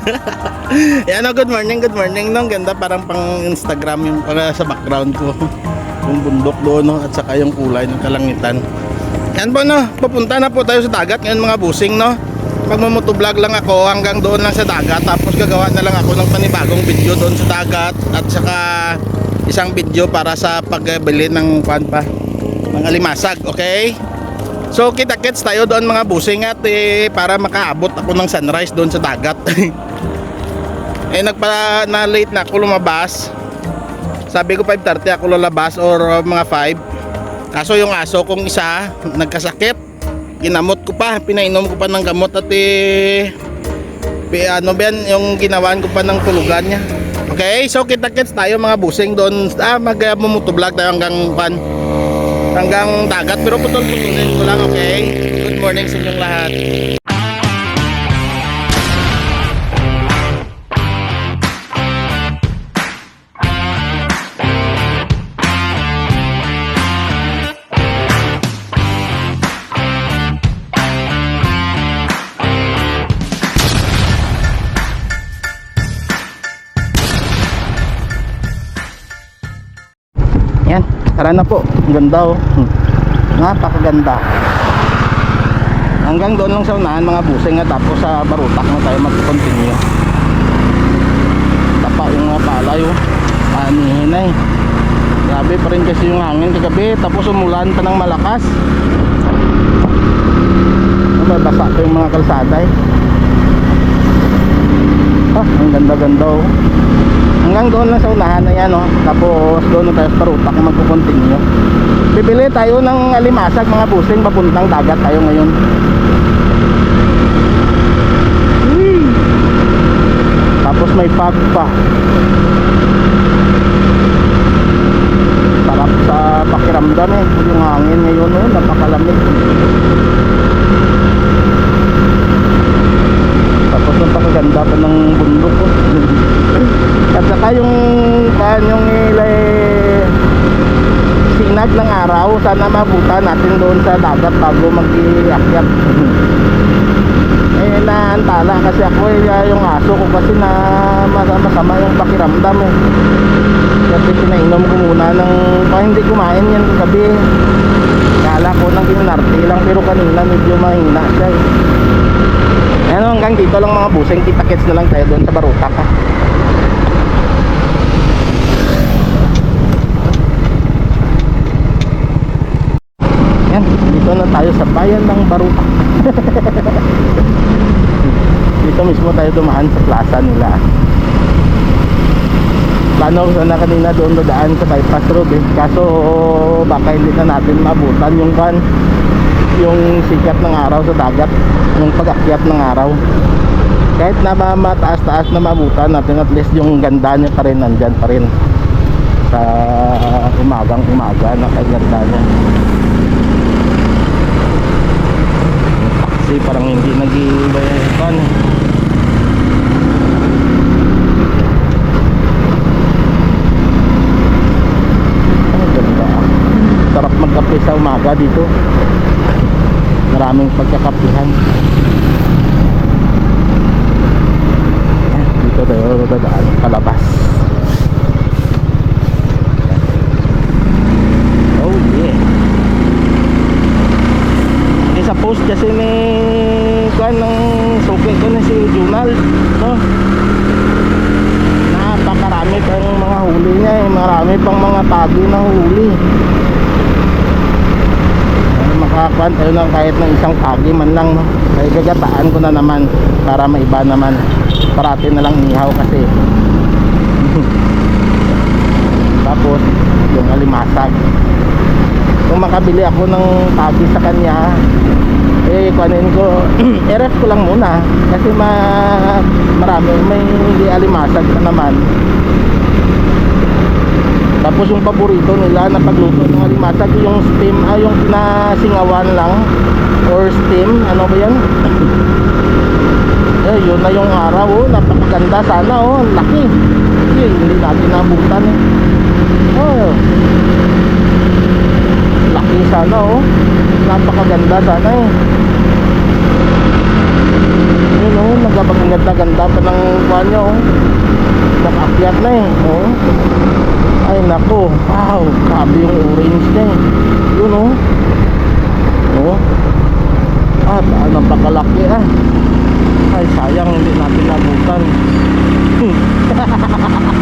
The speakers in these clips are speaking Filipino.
Yan oh, good morning, good morning. No, ganda parang pang Instagram yung para sa background ko. Yung bundok doon no, at saka yung kulay ng kalangitan. Yan po no, pupunta na po tayo sa dagat ngayon mga busing no. Magmamotovlog lang ako hanggang doon lang sa dagat tapos gagawa na lang ako ng panibagong video doon sa dagat at saka isang video para sa pagbili ng pan pa ng alimasag, okay? So kita-kits tayo doon mga busing at eh, para makaabot ako ng sunrise doon sa dagat. eh nagpa na late na ako lumabas. Sabi ko 5:30 ako lalabas or uh, mga 5. Kaso yung aso kong isa nagkasakit. Ginamot ko pa, pinainom ko pa ng gamot at eh ano ba yan, yung ginawaan ko pa ng tulugan niya. Okay, so kita-kits tayo mga busing doon. Ah, mag-mumotovlog tayo hanggang pan hanggang dagat pero putol-putulin ko lang okay? Good morning sa inyong lahat. Yan tara na po. Ang ganda oh. Hmm. napakaganda. Hanggang doon lang sa unahan mga busing at tapos sa barutak na tayo mag-continue. Tapa yung mga palay oh. Anihin na eh. Grabe pa rin kasi yung hangin kagabi. Tapos umulan pa ng malakas. May basa pa yung mga kalsada eh. Ah ang ganda ganda oh hanggang doon lang sa unahan na yan oh. tapos doon tayo sa parutak magkukontinue bibili tayo ng alimasag mga busing papuntang dagat tayo ngayon Whee! tapos may fog pa sarap sa pakiramdam eh yung hangin ngayon oh, napakalamig tapos ang pakaganda pa ng bundok oh. At saka yung kan yung ilay sinag ng araw sana mabuta natin doon sa dagat bago mag-iakyat. eh naantala kasi ako eh yung aso ko kasi na mas- masama yung pakiramdam eh. Kasi pinainom ko muna ng pa hindi kumain yan kagabi. Kala ko nang ginarte lang pero kanina medyo mahina siya eh. Ano hanggang dito lang mga busing kita-kits na lang tayo doon sa Barutak ha. Yan, dito na tayo sa bayan ng Baruta. dito mismo tayo dumaan sa plaza nila. Plano ko sana kanina doon dadaan sa bypass road eh. Kaso baka hindi na natin mabutan yung kan yung sikat ng araw sa dagat, yung pag-akyat ng araw. Kahit na ma- mataas-taas na mabutan natin at least yung ganda niya pa rin nandyan pa rin sa umagang umaga na kaganda niya. Kasi parang hindi nag-iibayan ang ganda. Sarap magkape sa umaga dito. Maraming pagkakapihan. Dito tayo dadaan palabas. Oh yeah. Eh, sa post kasi ni kuan ng suki ko na si Junal no napakarami pang mga huli niya eh marami pang mga tagi na huli. Eh, makakuan tayo ng kahit ng isang tagi man lang no? Ay gagataan ko na naman para maiba naman. Parati na lang ihaw kasi. Tapos yung alimasag. Kung makabili ako ng tagi sa kanya eh kuanin ko i-ref ko lang muna. Kasi ma marami may alimasag na naman tapos yung paborito nila na pagluto ng alimasag yung steam ah yung pinasingawan lang or steam ano ba yan eh yun na yung araw oh napakaganda sana oh laki eh, hindi natin nabutan eh oh laki sana oh napakaganda sana eh yun oh nagabag ganda-ganda pa ng kuha nyo. oh. Nakakyat na eh. Oh. Ay nako. Wow. Grabe yung orange na eh. Yun oh. Oh. At ah, napakalaki ah. Ay sayang hindi natin nabutan.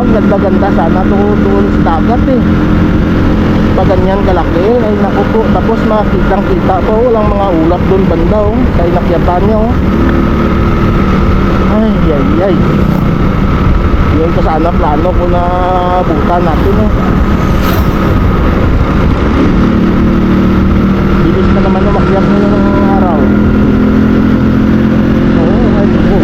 Ang ganda-ganda sana doon, doon sa dagat eh. Pa ganyan kalaki, ay naku po. Tapos makitang kita po, walang mga ulap doon banda oh. Sa inakyatan niya oh. Ay, ay, ay. Yun pa sana plano ko na butan natin eh. Bilis na naman umakyat ngayong araw. Oo, ay po.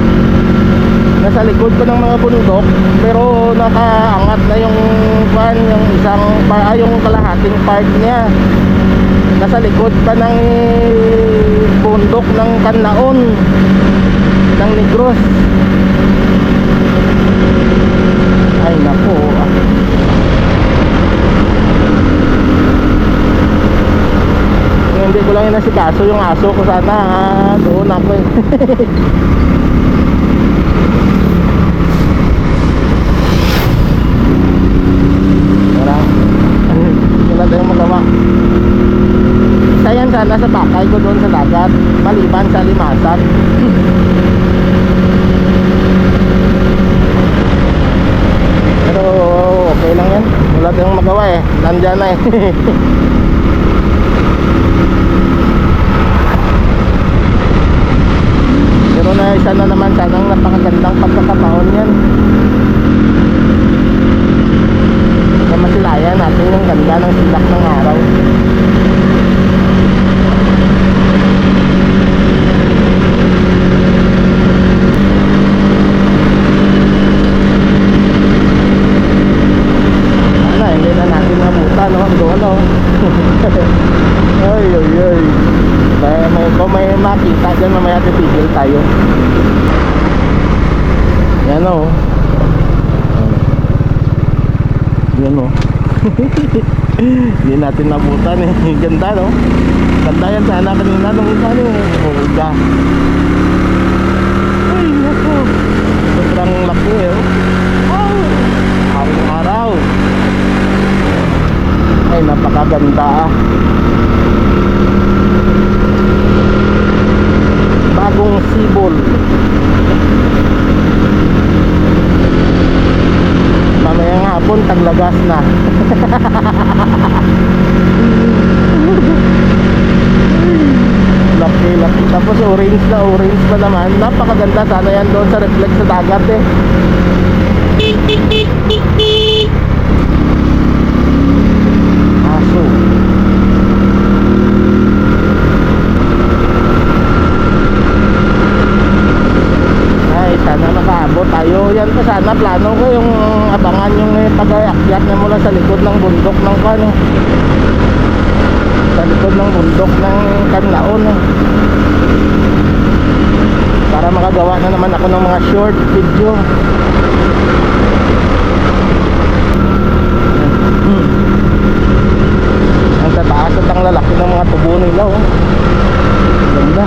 Nasa likod pa ng mga bundok, pero nakaangat na yung pan, yung isang ah, yung kalahating part niya. Nasa likod pa ng bundok ng Kanlaon ng Negros. Ay nako. hindi ko lang inasikaso yung aso ko sana ah, doon ako eh. Wala. Tayong magawa. Isa yan sana sa bakay ko doon sa dagat. Maliban sa limasan. Pero okay lang yan. Wala tayong magawa eh. Nandyan na eh. Pero na isa na naman sanang napakagandang pagkakataon yan. Na masilayan natin yung ganda ng silak ng araw. Ano, hindi na natin nabutan, no? Doon, no? ay, ay, ay. May, may, kung may makita dyan, mamaya titigil tayo. Yan, no? Yan, no? Hindi natin nabutan, eh. Ganda, no? Ganda yan sana kanina nung ano, hulga. Ay, naku. Sobrang laki, eh. oh. Wow! Araw-araw. Ay, napakaganda ah. Bagong sibol. Mamayang hapon, taglagas na. laki, laki. Tapos orange na orange pa naman. Napakaganda sana yan doon sa reflex sa dagat eh. Aso. Ay, sana makaabot tayo. Yan pa sana plano ko yung abangan yung eh, pag-aakyat na mula sa likod ng bundok ng kano. Sa likod ng bundok ng Kanlaon. Eh. Para makagawa na naman ako ng mga short video. Ang tataas at ang lalaki ng mga tubo nila oh. Ganda.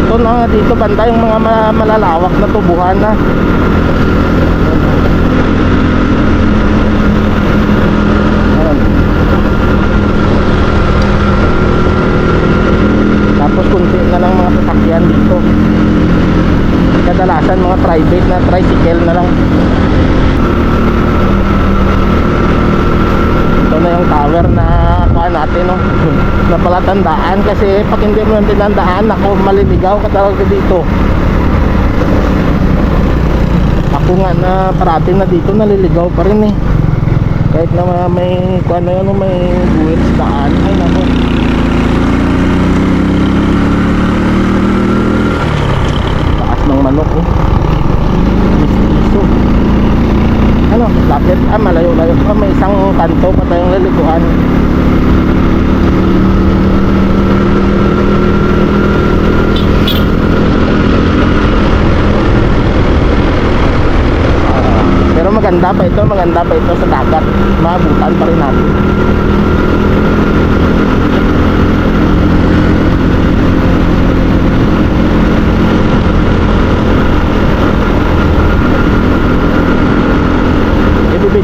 Ito na dito banda yung mga ma- malalawak na tubuhan na. Ayan. Tapos kunti na lang mga sasakyan dito. Kadalasan mga private na tricycle na lang. ito na yung tower na kuha natin no? Na palatandaan kasi pag hindi mo yung tinandaan ako maliligaw ka talaga dito. Ako nga na parating na dito naliligaw pa rin eh. Kahit na may kuha na yun may guhit sa daan ay nako ng manok eh mistiso ano, lapit, ah, malayo-layo pa, may isang kanto pa tayong lalikuan. Ah, pero maganda pa ito, maganda pa ito sa dagat. Maabutan pa rin natin.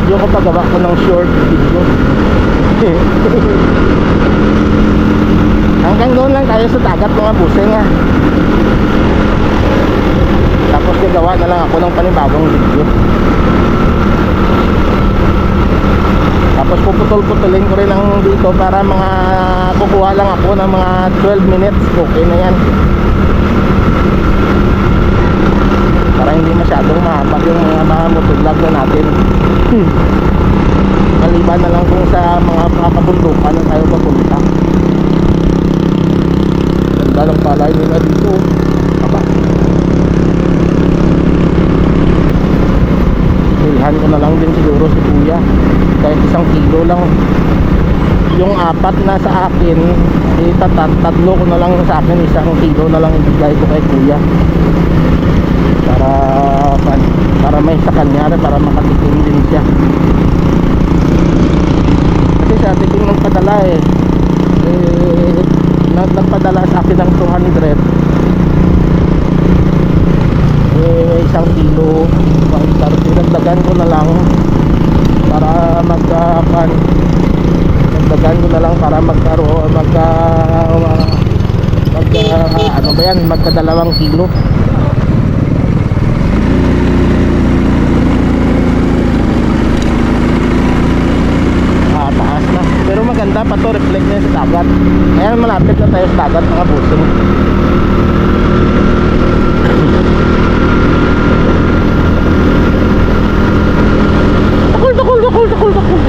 video ko pagawa ko ng short video. Hanggang doon lang tayo sa dagat mga busing ha tapos gagawa na lang ako ng panibagong video. Tapos puputol-putulin ko rin ang dito para mga kukuha lang ako ng mga 12 minutes. Okay na yan. Para hindi masyadong mahaba yung mga mga motovlog na natin. Hmm. Na lang kung sa mga kabundukan na tayo papunta. Ganda ng palay nila dito. Aba. Bilhan ko na lang din siguro si kuya. Kahit isang kilo lang. Yung apat na sa akin, eh, tatat, tatlo ko na lang sa akin, isang kilo na lang ibigay ko kay kuya. Para, para may sa kanya, para makatikim din siya. Kasi sa atin yung nagpadala eh, eh nag- nagpadala sa akin ng 200 eh isang kilo pang dinagdagan ko na lang para magka pan dagdagan ko na lang para magkaroon magka magka ano ba yan? Magkadalawang kilo ah taas na pero maganda pa to reflect na sa dagat ayan malapit na tayo sa dagat mga busing Takol, takol, takol, takol, takol.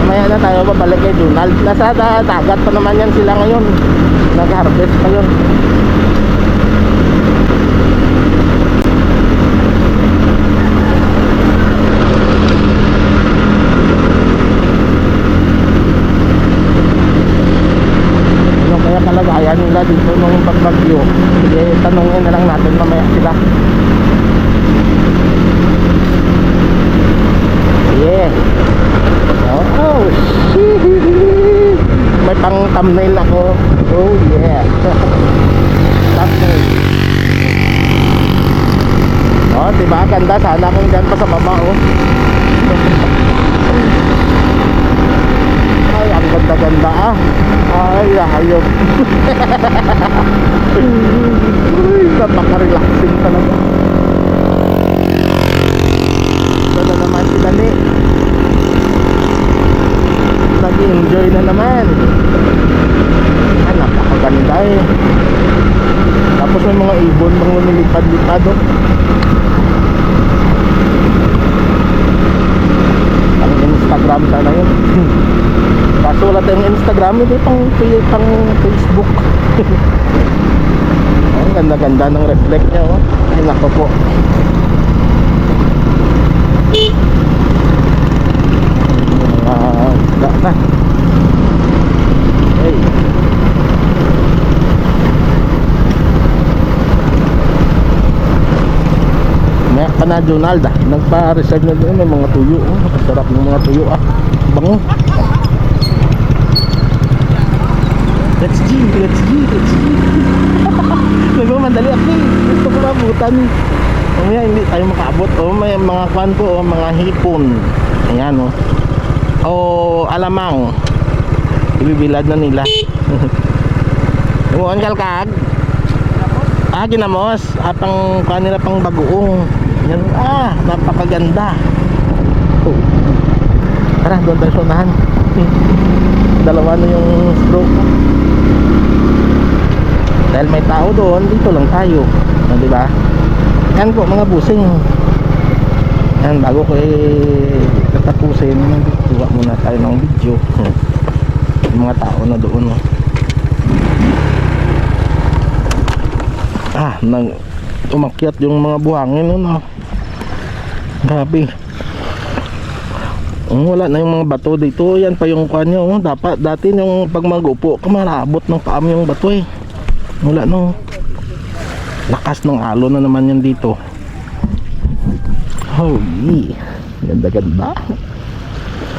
Mamaya na tayo babalik kay Donald. Nasa da- dagat pa naman yan sila ngayon. Nag-harvest pa yun. Ano kaya kalagayan nila dito nung pagbagyo? Sige, tanongin na lang natin mamaya sila. Yeah. Oh, oh shit. May pang thumbnail ako. Oh yeah. thumbnail. Oh, Ganda sana kung dyan pa sa baba, oh. Ay, ang ganda-ganda ah. Ay, hayop. Uy, napaka-relaxing talaga. Na naman si Dani. Nag-enjoy na naman. Ah, napakaganda eh. Tapos may mga ibon, mga lumilipad-lipad oh. Ang Instagram sana yun. Kaso wala tayong Instagram, hindi pang, pang Facebook. Ang ganda-ganda ng reflect niya, oh. Ay, nako po. Ah, wala na. Hey. May pa na Donald ah. Nagpa-reserve na doon may mga tuyo. Oh. Napasarap ng mga tuyo ah. Bango. Let's G, let's G, let's G. Nagmamandali ako eh. Gusto ko mabutan. Mamaya hindi tayo makaabot. O may mga kwan po, oh, mga hipon. Ayan. Oh. O alamang. Ibibilad na nila. Umuon kalkag. Ah, ginamos. Ah, pang kwan pang bagoong. Yan. Ah, napakaganda. Oh. Tara, doon tayo sa unahan. Dalawa na yung stroke. Dahil may tao doon, dito lang tayo. Ah, di ba? Yan po mga busing. Yan, bago ko eh tatapusin, tuwa muna tayo ng video. Hmm. Yung mga tao na doon. Oh. Ah, nag umakyat yung mga buhangin no. Grabe. Oh, wala na yung mga bato dito. Yan pa yung kanyo. Oh. Dapat dati yung pag magupo, kamarabot ng paam yung bato eh. Wala no. Lakas ng alon na naman yan dito. Holy. Ganda ganda.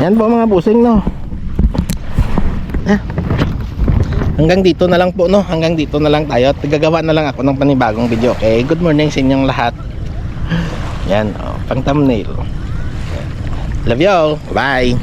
Yan po mga busing no. Ah. Hanggang dito na lang po no. Hanggang dito na lang tayo. At gagawa na lang ako ng panibagong video. Okay. Good morning sa inyong lahat. Yan. Oh, pang thumbnail. Love you all. Bye.